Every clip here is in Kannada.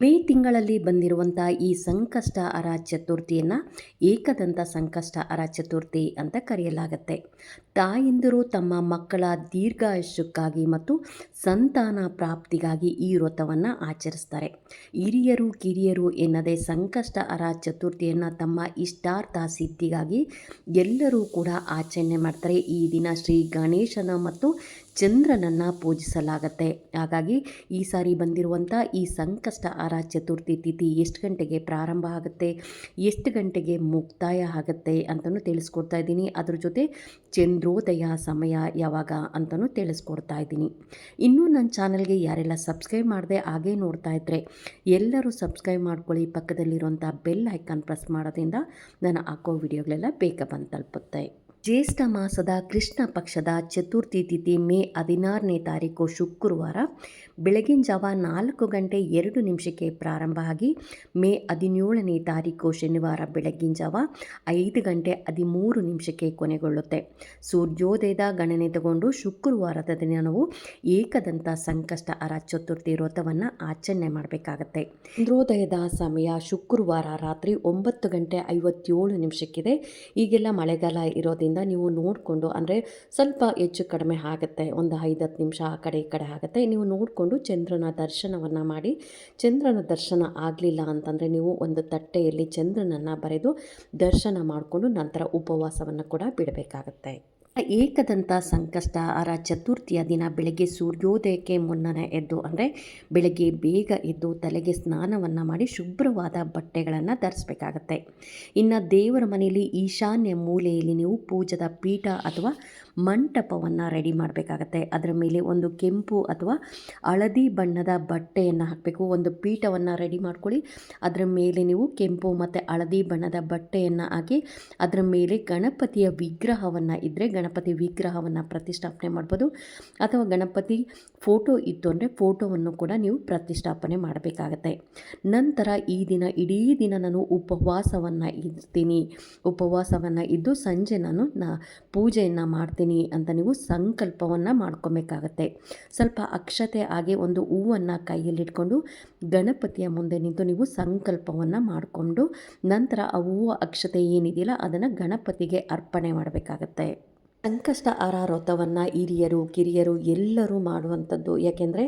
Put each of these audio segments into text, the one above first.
May ತಿಂಗಳಲ್ಲಿ ಬಂದಿರುವಂಥ ಈ ಸಂಕಷ್ಟ ಅರ ಚತುರ್ಥಿಯನ್ನು ಏಕದಂತ ಸಂಕಷ್ಟ ಅರ ಚತುರ್ಥಿ ಅಂತ ಕರೆಯಲಾಗುತ್ತೆ. ತಾಯಂದಿರು ತಮ್ಮ ಮಕ್ಕಳ ದೀರ್ಘಾಯುಷ್ಯಕ್ಕಾಗಿ ಮತ್ತು ಸಂತಾನ ಪ್ರಾಪ್ತಿಗಾಗಿ ಈ ವ್ರತವನ್ನು ಆಚರಿಸ್ತಾರೆ. ಹಿರಿಯರು, ಕಿರಿಯರು ಎನ್ನದೇ ಸಂಕಷ್ಟ ಅರ ಚತುರ್ಥಿಯನ್ನು ತಮ್ಮ ಇಷ್ಟಾರ್ಥ ಸಿದ್ಧಿಗಾಗಿ ಎಲ್ಲರೂ ಕೂಡ ಆಚರಣೆ ಮಾಡ್ತಾರೆ. ಈ ದಿನ ಶ್ರೀ ಗಣೇಶನ ಮತ್ತು ಚಂದ್ರನನ್ನು ಪೂಜಿಸಲಾಗತ್ತೆ. ಹಾಗಾಗಿ ಈ ಸಾರಿ ಬಂದಿರುವಂಥ ಈ ಸಂಕಷ್ಟ ಆರ ಚತುರ್ಥಿ ತಿಥಿ ಎಷ್ಟು ಗಂಟೆಗೆ ಪ್ರಾರಂಭ ಆಗುತ್ತೆ? ಎಷ್ಟು ಗಂಟೆಗೆ ಮುಕ್ತಾಯ ಆಗುತ್ತೆ ಅಂತಲೂ ತಿಳಿಸ್ಕೊಡ್ತಾ ಇದ್ದೀನಿ. ಅದ್ರ ಜೊತೆ ಚಂದ್ರೋದಯ ಸಮಯ ಯಾವಾಗ ಅಂತಲೂ ತಿಳಿಸ್ಕೊಡ್ತಾ ಇದ್ದೀನಿ. ಇನ್ನೂ ನನ್ನ ಚಾನಲ್ಗೆ ಯಾರೆಲ್ಲ ಸಬ್ಸ್ಕ್ರೈಬ್ ಮಾಡದೆ ಹಾಗೇ ನೋಡ್ತಾ ಇದ್ದರೆ ಎಲ್ಲರೂ ಸಬ್ಸ್ಕ್ರೈಬ್ ಮಾಡ್ಕೊಳ್ಳಿ. ಪಕ್ಕದಲ್ಲಿರುವಂಥ ಬೆಲ್ ಐಕಾನ್ ಪ್ರೆಸ್ ಮಾಡೋದ್ರಿಂದ ನಾನು ಹಾಕೋ ವಿಡಿಯೋಗಳೆಲ್ಲ ಬೇಗ ಬಂದು ತಲುಪುತ್ತೆ. ಜ್ಯೇಷ್ಠ ಮಾಸದ ಕೃಷ್ಣ ಪಕ್ಷದ ಚತುರ್ಥಿ ತಿಥಿ ಮೇ ಹದಿನಾರನೇ ತಾರೀಕು ಶುಕ್ರವಾರ ಬೆಳಗಿನ ಜಾವ ನಾಲ್ಕು ಗಂಟೆ ಎರಡು ನಿಮಿಷಕ್ಕೆ ಪ್ರಾರಂಭ ಆಗಿ ಮೇ ಹದಿನೇಳನೇ ತಾರೀಕು ಶನಿವಾರ ಬೆಳಗಿನ ಜಾವ ಐದು ಗಂಟೆ ಹದಿಮೂರು ನಿಮಿಷಕ್ಕೆ ಕೊನೆಗೊಳ್ಳುತ್ತೆ. ಸೂರ್ಯೋದಯದ ಗಣನೆ ತಗೊಂಡು ಶುಕ್ರವಾರದ ದಿನ ನಾವು ಏಕದಂತ ಸಂಕಷ್ಟ ಅರ ಚತುರ್ಥಿ ವ್ರತವನ್ನು ಆಚರಣೆ ಮಾಡಬೇಕಾಗತ್ತೆ. ಚಂದ್ರೋದಯದ ಸಮಯ ಶುಕ್ರವಾರ ರಾತ್ರಿ ಒಂಬತ್ತು ಗಂಟೆ ಐವತ್ತೇಳು ನಿಮಿಷಕ್ಕಿದೆ. ಈಗೆಲ್ಲ ಮಳೆಗಾಲ ಇರೋದ್ರಿಂದ ನೀವು ನೋಡಿಕೊಂಡು, ಅಂದರೆ ಸ್ವಲ್ಪ ಹೆಚ್ಚು ಕಡಿಮೆ ಆಗುತ್ತೆ, ಒಂದು ಐದು ಹತ್ತು ನಿಮಿಷ ಆ ಕಡೆ ಈ ಕಡೆ ಆಗುತ್ತೆ, ನೀವು ನೋಡಿಕೊಂಡು ಚಂದ್ರನ ದರ್ಶನವನ್ನು ಮಾಡಿ. ಚಂದ್ರನ ದರ್ಶನ ಆಗಲಿಲ್ಲ ಅಂತಂದರೆ ನೀವು ಒಂದು ತಟ್ಟೆಯಲ್ಲಿ ಚಂದ್ರನನ್ನು ಬರೆದು ದರ್ಶನ ಮಾಡಿಕೊಂಡು ನಂತರ ಉಪವಾಸವನ್ನು ಕೂಡ ಬಿಡಬೇಕಾಗತ್ತೆ. ಏಕದಂತ ಸಂಕಷ್ಟ ಅರ ಚತುರ್ಥಿಯ ದಿನ ಬೆಳಗ್ಗೆ ಸೂರ್ಯೋದಯಕ್ಕೆ ಮುನ್ನನೆ ಎದ್ದು, ಅಂದರೆ ಬೆಳಗ್ಗೆ ಬೇಗ ಎದ್ದು ತಲೆಗೆ ಸ್ನಾನವನ್ನು ಮಾಡಿ ಶುಭ್ರವಾದ ಬಟ್ಟೆಗಳನ್ನು ಧರಿಸಬೇಕಾಗತ್ತೆ. ಇನ್ನು ದೇವರ ಮನೆಯಲ್ಲಿ ಈಶಾನ್ಯ ಮೂಲೆಯಲ್ಲಿ ನೀವು ಪೂಜದ ಪೀಠ ಅಥವಾ ಮಂಟಪವನ್ನು ರೆಡಿ ಮಾಡಬೇಕಾಗತ್ತೆ. ಅದರ ಮೇಲೆ ಒಂದು ಕೆಂಪು ಅಥವಾ ಹಳದಿ ಬಣ್ಣದ ಬಟ್ಟೆಯನ್ನು ಹಾಕಬೇಕು. ಒಂದು ಪೀಠವನ್ನು ರೆಡಿ ಮಾಡ್ಕೊಳ್ಳಿ. ಅದರ ಮೇಲೆ ನೀವು ಕೆಂಪು ಮತ್ತು ಹಳದಿ ಬಣ್ಣದ ಬಟ್ಟೆಯನ್ನು ಹಾಕಿ, ಅದರ ಮೇಲೆ ಗಣಪತಿಯ ವಿಗ್ರಹವನ್ನು ಇದ್ದರೆ ಗಣಪತಿ ವಿಗ್ರಹವನ್ನು ಪ್ರತಿಷ್ಠಾಪನೆ ಮಾಡ್ಬೋದು. ಅಥವಾ ಗಣಪತಿ ಫೋಟೋ ಇತ್ತು ಅಂದರೆ ಫೋಟೋವನ್ನು ಕೂಡ ನೀವು ಪ್ರತಿಷ್ಠಾಪನೆ ಮಾಡಬೇಕಾಗತ್ತೆ. ನಂತರ ಈ ದಿನ ಇಡೀ ದಿನ ನಾನು ಉಪವಾಸವನ್ನು ಇರ್ತೀನಿ ಉಪವಾಸವನ್ನು ಇದ್ದು ಸಂಜೆ ನಾನು ನಾ ಪೂಜೆಯನ್ನು ಮಾಡ್ತೀನಿ. ಅಂತ ನೀವು ಸಂಕಲ್ಪವನ್ನು ಮಾಡ್ಕೊಬೇಕಾಗತ್ತೆ. ಸ್ವಲ್ಪ ಅಕ್ಷತೆ ಹಾಗೆ ಒಂದು ಹೂವನ್ನು ಕೈಯಲ್ಲಿಟ್ಕೊಂಡು ಗಣಪತಿಯ ಮುಂದೆ ನಿಂತು ನೀವು ಸಂಕಲ್ಪವನ್ನು ಮಾಡಿಕೊಂಡು ನಂತರ ಆ ಹೂವು ಅಕ್ಷತೆ ಏನಿದೆಯಲ್ಲ ಅದನ್ನು ಗಣಪತಿಗೆ ಅರ್ಪಣೆ ಮಾಡಬೇಕಾಗತ್ತೆ. ಸಂಕಷ್ಟ ವ್ರತವನ್ನು ಹಿರಿಯರು, ಕಿರಿಯರು ಎಲ್ಲರೂ ಮಾಡುವಂಥದ್ದು. ಯಾಕೆಂದರೆ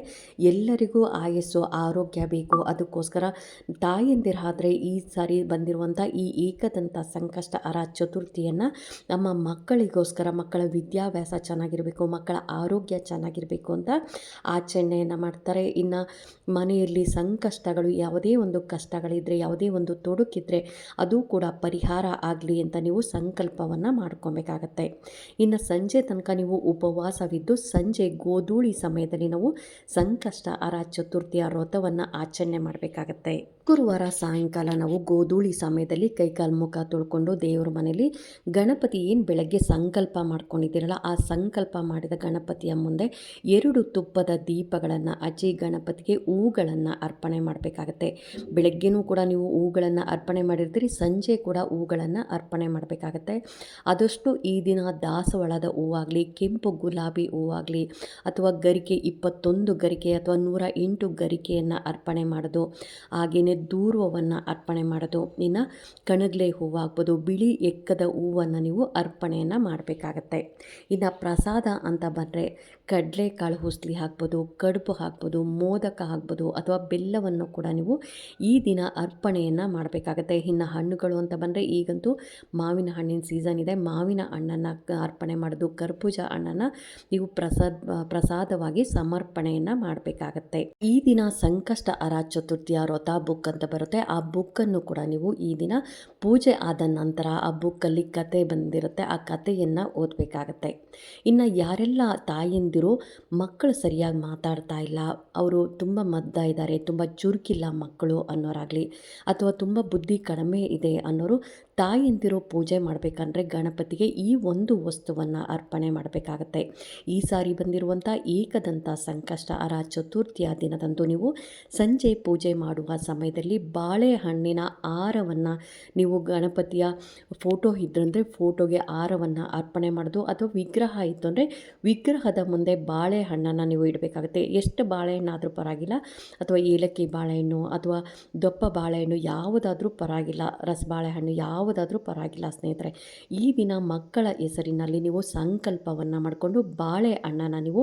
ಎಲ್ಲರಿಗೂ ಆಯಸ್ಸು, ಆರೋಗ್ಯ ಬೇಕು. ಅದಕ್ಕೋಸ್ಕರ ತಾಯಂದಿರಾದರೆ ಈ ಸಾರಿ ಬಂದಿರುವಂಥ ಈ ಏಕದಂತ ಸಂಕಷ್ಟ ಅರ ಚತುರ್ಥಿಯನ್ನು ನಮ್ಮ ಮಕ್ಕಳಿಗೋಸ್ಕರ, ಮಕ್ಕಳ ವಿದ್ಯಾಭ್ಯಾಸ ಚೆನ್ನಾಗಿರಬೇಕು, ಮಕ್ಕಳ ಆರೋಗ್ಯ ಚೆನ್ನಾಗಿರಬೇಕು ಅಂತ ಆಚರಣೆಯನ್ನು ಮಾಡ್ತಾರೆ. ಇನ್ನು ಮನೆಯಲ್ಲಿ ಸಂಕಷ್ಟಗಳು, ಯಾವುದೇ ಒಂದು ಕಷ್ಟಗಳಿದ್ದರೆ ಯಾವುದೇ ಒಂದು ತೊಡಕಿದ್ರೆ ಅದು ಕೂಡ ಪರಿಹಾರ ಆಗಲಿ ಅಂತ ನೀವು ಸಂಕಲ್ಪವನ್ನು ಮಾಡ್ಕೊಬೇಕಾಗತ್ತೆ. ಇನ್ನು ಸಂಜೆ ತನಕ ನೀವು ಉಪವಾಸವಿದ್ದು ಸಂಜೆ ಗೋಧೂಳಿ ಸಮಯದಲ್ಲಿ ನಾವು ಸಂಕಷ್ಟ ಅರ ಚತುರ್ಥಿಯ ವ್ರತವನ್ನು ಆಚರಣೆ ಮಾಡಬೇಕಾಗತ್ತೆ. ಗುರುವಾರ ಸಾಯಂಕಾಲ ನಾವು ಗೋಧೂಳಿ ಸಮಯದಲ್ಲಿ ಕೈಕಾಲು ಮುಖ ತೊಳ್ಕೊಂಡು ದೇವರ ಮನೆಯಲ್ಲಿ ಗಣಪತಿ ಏನು ಬೆಳಗ್ಗೆ ಸಂಕಲ್ಪ ಮಾಡ್ಕೊಂಡಿದ್ದೀರಲ್ಲ, ಆ ಸಂಕಲ್ಪ ಮಾಡಿದ ಗಣಪತಿಯ ಮುಂದೆ ಎರಡು ತುಪ್ಪದ ದೀಪಗಳನ್ನು ಹಚ್ಚಿ ಗಣಪತಿಗೆ ಹೂಗಳನ್ನು ಅರ್ಪಣೆ ಮಾಡಬೇಕಾಗತ್ತೆ. ಬೆಳಗ್ಗೆನೂ ಕೂಡ ನೀವು ಹೂಗಳನ್ನು ಅರ್ಪಣೆ ಮಾಡಿರ್ತೀರಿ, ಸಂಜೆ ಕೂಡ ಹೂಗಳನ್ನು ಅರ್ಪಣೆ ಮಾಡಬೇಕಾಗತ್ತೆ. ಆದಷ್ಟು ಈ ದಿನ ದಾಸವಾಳದ ಹೂವಾಗಲಿ, ಕೆಂಪು ಗುಲಾಬಿ ಹೂವಾಗಲಿ, ಅಥವಾ ಗರಿಕೆ ಇಪ್ಪತ್ತೊಂದು ಗರಿಕೆ ಅಥವಾ ನೂರ ಎಂಟು ಗರಿಕೆಯನ್ನು ಅರ್ಪಣೆ ಮಾಡೋದು ಹಾಗೆಯೇ ದೂರ್ವವನ್ನು ಅರ್ಪಣೆ ಮಾಡೋದು ಇನ್ನು ಕಣಗ್ಲೆ ಹೂವಾಗ್ಬೋದು, ಬಿಳಿ ಎಕ್ಕದ ಹೂವನ್ನು ನೀವು ಅರ್ಪಣೆಯನ್ನು ಮಾಡಬೇಕಾಗತ್ತೆ. ಇನ್ನು ಪ್ರಸಾದ ಅಂತ ಬಂದರೆ ಕಡಲೆಕಾಳು ಹುಸ್ಲಿ ಹಾಕ್ಬೋದು, ಕಡುಬು ಹಾಕ್ಬೋದು, ಮೋದಕ ಹಾಕ್ಬೋದು ಅಥವಾ ಬೆಲ್ಲವನ್ನು ಕೂಡ ನೀವು ಈ ದಿನ ಅರ್ಪಣೆಯನ್ನು ಮಾಡಬೇಕಾಗತ್ತೆ. ಇನ್ನು ಹಣ್ಣುಗಳು ಅಂತ ಬಂದರೆ ಈಗಂತೂ ಮಾವಿನ ಹಣ್ಣಿನ ಸೀಸನ್ ಇದೆ. ಮಾವಿನ ಹಣ್ಣನ್ನು ಅರ್ಪಣೆ ಮಾಡೋದು ಕರ್ಬೂಜ ಹಣ್ಣನ್ನು ನೀವು ಪ್ರಸಾದ, ಪ್ರಸಾದವಾಗಿ ಸಮರ್ಪಣೆಯನ್ನು ಮಾಡಬೇಕಾಗತ್ತೆ. ಈ ದಿನ ಸಂಕಷ್ಟ ಅರ ಚತುರ್ಥಿಯ ವ್ರತ ಬುಕ್ ಅಂತ ಬರುತ್ತೆ. ಆ ಬುಕ್ಕನ್ನು ಕೂಡ ನೀವು ಈ ದಿನ ಪೂಜೆ ಆದ ನಂತರ ಆ ಬುಕ್ಕಲ್ಲಿ ಕತೆ ಬಂದಿರುತ್ತೆ. ಆ ಕಥೆಯನ್ನು ಓದಬೇಕಾಗತ್ತೆ. ಇನ್ನು ಯಾರೆಲ್ಲ ತಾಯಂದಿರು ಮಕ್ಕಳು ಸರಿಯಾಗಿ ಮಾತಾಡ್ತಾ ಇಲ್ಲ, ಅವರು ತುಂಬ ಮದ್ದ ಇದ್ದಾರೆ, ತುಂಬ ಚುರುಕಿಲ್ಲ ಮಕ್ಕಳು ಅನ್ನೋರಾಗಲಿ, ಅಥವಾ ತುಂಬ ಬುದ್ಧಿ ಕಡಿಮೆ ಇದೆ ಅನ್ನೋರು ತಾಯಂದಿರು ಪೂಜೆ ಮಾಡಬೇಕಂದ್ರೆ ಗಣಪತಿಗೆ ಈ ಒಂದು ವಸ್ತುವನ್ನು ಅರ್ಪಣೆ ಮಾಡಬೇಕಾಗತ್ತೆ. ಈ ಸಾರಿ ಬಂದಿರುವಂಥ ಏಕದಂತ ಸಂಕಷ್ಟ ಅರ ಚತುರ್ಥಿಯ ದಿನದಂದು ನೀವು ಸಂಜೆ ಪೂಜೆ ಮಾಡುವ ಸಮಯದಲ್ಲಿ ಬಾಳೆಹಣ್ಣಿನ ಆರವನ್ನು ನೀವು ಗಣಪತಿಯ ಫೋಟೋ ಇದ್ರಂದರೆ ಫೋಟೋಗೆ ಆರವನ್ನು ಅರ್ಪಣೆ ಮಾಡೋದು ಅಥವಾ ವಿಗ್ರಹ ಇತ್ತು ಅಂದರೆ ವಿಗ್ರಹದ ಮುಂದೆ ಬಾಳೆಹಣ್ಣನ್ನು ನೀವು ಇಡಬೇಕಾಗುತ್ತೆ. ಎಷ್ಟು ಬಾಳೆಹಣ್ಣಾದರೂ ಪರವಾಗಿಲ್ಲ ಅಥವಾ ಏಲಕ್ಕಿ ಬಾಳೆಹಣ್ಣು ಅಥವಾ ದೊಪ್ಪ ಬಾಳೆಹಣ್ಣು ಯಾವುದಾದ್ರೂ ಪರವಾಗಿಲ್ಲ. ರಸ ಬಾಳೆಹಣ್ಣು ಯಾವುದಾದ್ರೂ ಪರವಾಗಿಲ್ಲ ಸ್ನೇಹಿತರೆ. ಈ ದಿನ ಮಕ್ಕಳ ಹೆಸರಿನಲ್ಲಿ ನೀವು ಸಂಕಲ್ಪವನ್ನು ಮಾಡಿಕೊಂಡು ಬಾಳೆಹಣ್ಣನ್ನು ನೀವು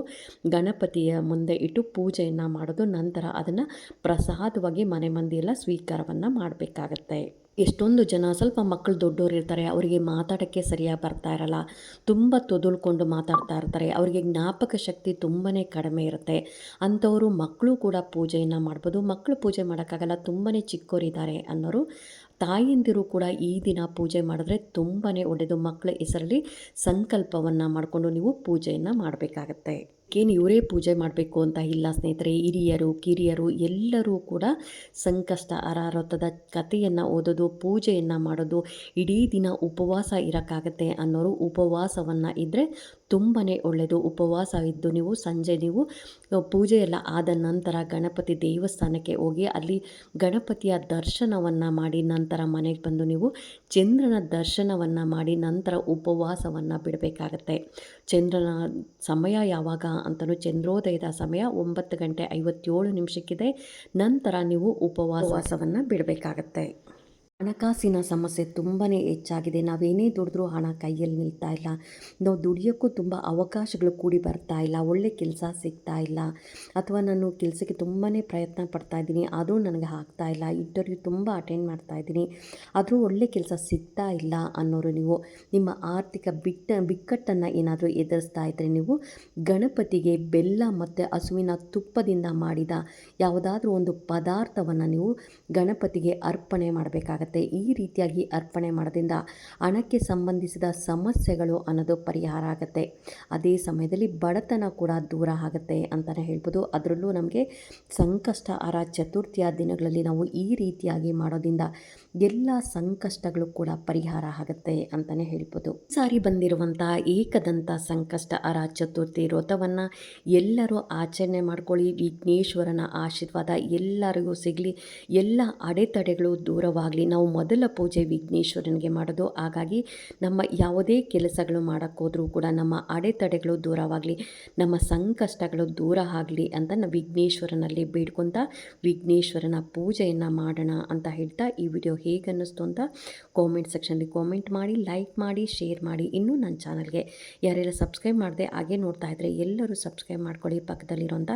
ಗಣಪತಿಯ ಮುಂದೆ ಇಟ್ಟು ಪೂಜೆಯನ್ನು ಮಾಡೋದು ನಂತರ ಅದನ್ನು ಪ್ರಸಾದವಾಗಿ ಮನೆ ಮಂದಿಯೆಲ್ಲ ಸ್ವೀಕಾರವನ್ನು ಮಾಡಬೇಕಾಗತ್ತೆ. ಎಷ್ಟೊಂದು ಜನ ಸ್ವಲ್ಪ ಮಕ್ಕಳು ದೊಡ್ಡವರು ಇರ್ತಾರೆ, ಅವರಿಗೆ ಮಾತಾಡೋಕ್ಕೆ ಸರಿಯಾಗಿ ಬರ್ತಾ ಇರಲ್ಲ. ತುಂಬ ತೊದಲ್ಕೊಂಡು ಮಾತಾಡ್ತಾ ಇರ್ತಾರೆ. ಅವರಿಗೆ ಜ್ಞಾಪಕ ಶಕ್ತಿ ತುಂಬಾ ಕಡಿಮೆ ಇರುತ್ತೆ. ಅಂಥವರು ಮಕ್ಕಳು ಕೂಡ ಪೂಜೆಯನ್ನು ಮಾಡ್ಬೋದು. ಮಕ್ಕಳು ಪೂಜೆ ಮಾಡೋಕ್ಕಾಗಲ್ಲ ತುಂಬಾ ಚಿಕ್ಕವರಿದ್ದಾರೆ ಅನ್ನೋರು. ತಾಯಿಯಂದಿರು ಕೂಡ ಈ ದಿನ ಪೂಜೆ ಮಾಡಿದ್ರೆ ತುಂಬಾ ಒಳ್ಳೆಯದು ಮಕ್ಕಳ ಹೆಸರಲ್ಲಿ ಸಂಕಲ್ಪವನ್ನು ಮಾಡಿಕೊಂಡು ನೀವು ಪೂಜೆಯನ್ನು ಮಾಡಬೇಕಾಗತ್ತೆ. ಏನು ಇವರೇ ಪೂಜೆ ಮಾಡಬೇಕು ಅಂತ ಇಲ್ಲ ಸ್ನೇಹಿತರೆ, ಹಿರಿಯರು, ಕಿರಿಯರು ಎಲ್ಲರೂ ಕೂಡ ಸಂಕಷ್ಟ, ಅರಾರತದ ಕಥೆಯನ್ನು ಓದೋದು, ಪೂಜೆಯನ್ನು ಮಾಡೋದು, ಇಡೀ ದಿನ ಉಪವಾಸ ಇರೋಕ್ಕಾಗತ್ತೆ ಅನ್ನೋರು ಉಪವಾಸವನ್ನು ಇದ್ದರೆ ತುಂಬಾ ಒಳ್ಳೆಯದು ಉಪವಾಸ ಇದ್ದು ನೀವು ಸಂಜೆ ನೀವು ಪೂಜೆ ಎಲ್ಲ ಆದ ನಂತರ ಗಣಪತಿ ದೇವಸ್ಥಾನಕ್ಕೆ ಹೋಗಿ ಅಲ್ಲಿ ಗಣಪತಿಯ ದರ್ಶನವನ್ನು ಮಾಡಿ ನಂತರ ಮನೆಗೆ ಬಂದು ನೀವು ಚಂದ್ರನ ದರ್ಶನವನ್ನು ಮಾಡಿ ನಂತರ ಉಪವಾಸವನ್ನು ಬಿಡಬೇಕಾಗತ್ತೆ. ಚಂದ್ರನ ಸಮಯ ಯಾವಾಗ ಅಂತಲೂ ಚಂದ್ರೋದಯದ ಸಮಯ ಒಂಬತ್ತು ಗಂಟೆ ಐವತ್ತೇಳು ನಿಮಿಷಕ್ಕಿದೆ. ನಂತರ ನೀವು ಉಪವಾಸವನ್ನು ಬಿಡಬೇಕಾಗತ್ತೆ. ಹಣಕಾಸಿನ ಸಮಸ್ಯೆ ತುಂಬಾ ಹೆಚ್ಚಾಗಿದೆ. ನಾವೇನೇ ದುಡಿದ್ರೂ ಹಣ ಕೈಯಲ್ಲಿ ನಿಲ್ತಾ ಇಲ್ಲ. ನಾವು ದುಡಿಯೋಕ್ಕೂ ತುಂಬ ಅವಕಾಶಗಳು ಕೂಡಿ ಬರ್ತಾ ಇಲ್ಲ. ಒಳ್ಳೆ ಕೆಲಸ ಸಿಗ್ತಾ ಇಲ್ಲ. ಅಥವಾ ನಾನು ಕೆಲಸಕ್ಕೆ ತುಂಬಾ ಪ್ರಯತ್ನ ಪಡ್ತಾ ಇದ್ದೀನಿ. ಆದರೂ ನನಗೆ ಆಗ್ತಾ ಇಲ್ಲ. ಇಂಟರ್ವ್ಯೂ ತುಂಬ ಅಟೆಂಡ್ ಮಾಡ್ತಾ ಇದ್ದೀನಿ. ಆದರೂ ಒಳ್ಳೆ ಕೆಲಸ ಸಿಗ್ತಾ ಇಲ್ಲ ಅನ್ನೋರು ನೀವು. ನಿಮ್ಮ ಆರ್ಥಿಕ ಬಿಟ್ಟ, ಬಿಕ್ಕಟ್ಟನ್ನು ಏನಾದರೂ ಎದುರಿಸ್ತಾ ಇದ್ದರೆ ನೀವು ಗಣಪತಿಗೆ ಬೆಲ್ಲ ಮತ್ತು ಹಸುವಿನ ತುಪ್ಪದಿಂದ ಮಾಡಿದ ಯಾವುದಾದ್ರೂ ಒಂದು ಪದಾರ್ಥವನ್ನು ನೀವು ಗಣಪತಿಗೆ ಅರ್ಪಣೆ ಮಾಡಬೇಕಾಗತ್ತೆ. ಈ ರೀತಿಯಾಗಿ ಅರ್ಪಣೆ ಮಾಡೋದ್ರಿಂದ ಹಣಕ್ಕೆ ಸಂಬಂಧಿಸಿದ ಸಮಸ್ಯೆಗಳು ಅನ್ನೋದು ಪರಿಹಾರ ಆಗುತ್ತೆ. ಅದೇ ಸಮಯದಲ್ಲಿ ಬಡತನ ಕೂಡ ದೂರ ಆಗುತ್ತೆ ಅಂತಲೇ ಹೇಳ್ಬೋದು. ಅದರಲ್ಲೂ ನಮಗೆ ಸಂಕಷ್ಟ ಅರ ಚತುರ್ಥಿಯ ದಿನಗಳಲ್ಲಿ ನಾವು ಈ ರೀತಿಯಾಗಿ ಮಾಡೋದ್ರಿಂದ ಎಲ್ಲ ಸಂಕಷ್ಟಗಳು ಕೂಡ ಪರಿಹಾರ ಆಗುತ್ತೆ ಅಂತಲೇ ಹೇಳ್ಬೋದು. ಸಾರಿ ಬಂದಿರುವಂತಹ ಏಕದಂತ ಸಂಕಷ್ಟ ಅರ ಚತುರ್ಥಿ ವ್ರತವನ್ನು ಎಲ್ಲರೂ ಆಚರಣೆ ಮಾಡ್ಕೊಳ್ಳಿ. ವಿಘ್ನೇಶ್ವರನ ಆಶೀರ್ವಾದ ಎಲ್ಲರಿಗೂ ಸಿಗಲಿ. ಎಲ್ಲ ಅಡೆತಡೆಗಳು ದೂರವಾಗಲಿ. ನಾವು ಮೊದಲ ಪೂಜೆ ವಿಘ್ನೇಶ್ವರನಿಗೆ ಮಾಡೋದು. ಹಾಗಾಗಿ ನಮ್ಮ ಯಾವುದೇ ಕೆಲಸಗಳು ಮಾಡೋಕ್ಕೋದ್ರೂ ಕೂಡ ನಮ್ಮ ಅಡೆತಡೆಗಳು ದೂರವಾಗಲಿ, ನಮ್ಮ ಸಂಕಷ್ಟಗಳು ದೂರ ಆಗಲಿ ಅಂತ ನಾವು ವಿಘ್ನೇಶ್ವರನಲ್ಲಿ ಬೇಡ್ಕೊತ ವಿಘ್ನೇಶ್ವರನ ಪೂಜೆಯನ್ನು ಮಾಡೋಣ ಅಂತ ಹೇಳ್ತಾ ಈ ವಿಡಿಯೋ ಹೇಗೆ ಅನ್ನಿಸ್ತು ಅಂತ ಕಾಮೆಂಟ್ ಸೆಕ್ಷನಲ್ಲಿ ಕಾಮೆಂಟ್ ಮಾಡಿ ಲೈಕ್ ಮಾಡಿ ಶೇರ್ ಮಾಡಿ. ಇನ್ನೂ ನನ್ನ ಚಾನಲ್ಗೆ ಯಾರೆಲ್ಲ ಸಬ್ಸ್ಕ್ರೈಬ್ ಮಾಡಿದೆ ಹಾಗೆ ನೋಡ್ತಾ ಇದ್ದರೆ ಎಲ್ಲರೂ ಸಬ್ಸ್ಕ್ರೈಬ್ ಮಾಡ್ಕೊಳ್ಳಿ ಪಕ್ಕದಲ್ಲಿರೋಂಥ